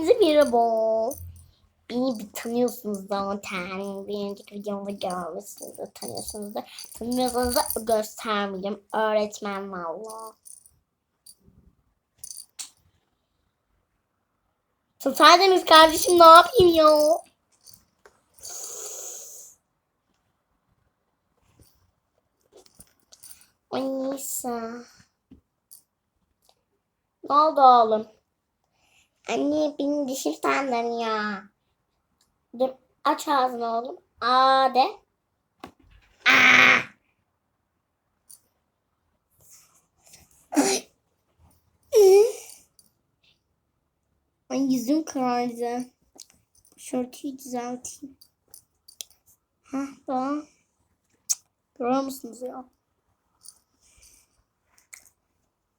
Hepinize merhaba. Beni bir tanıyorsunuz zaten. Bir önceki videomda görmüşsünüz de tanıyorsunuz da. Tanımıyorsanız da göstermeyeceğim. Öğretmen valla. Tutardınız kardeşim ne yapayım ya? Ay neyse. Ne oldu oğlum? Anne benim dişim sandırıyor. Dur aç ağzını oğlum. Aa de. Aa. Ay yüzüm karardı. Şortuyu düzelteyim. Hah tamam. Görüyor musunuz ya?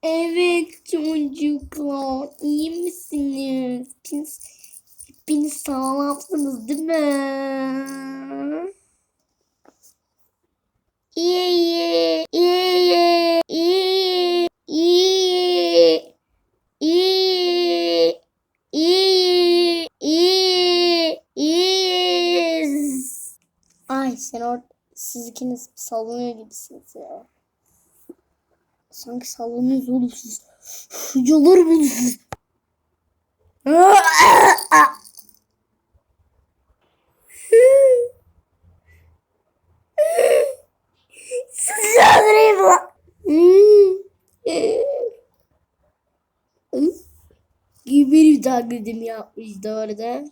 Evet çocuklar iyi misiniz? Hepiniz, hepiniz sağlamsınız değil mi? İyi iyi iyi iyi iyi iyi iyi iyi iyiyiz. Ay sen orada siz ikiniz sallanıyor gibisiniz ya. Sanki sallanıyoruz oğlum siz. Mı siz? Sizi lan. Gibi bir taklidim yapmıştı orada.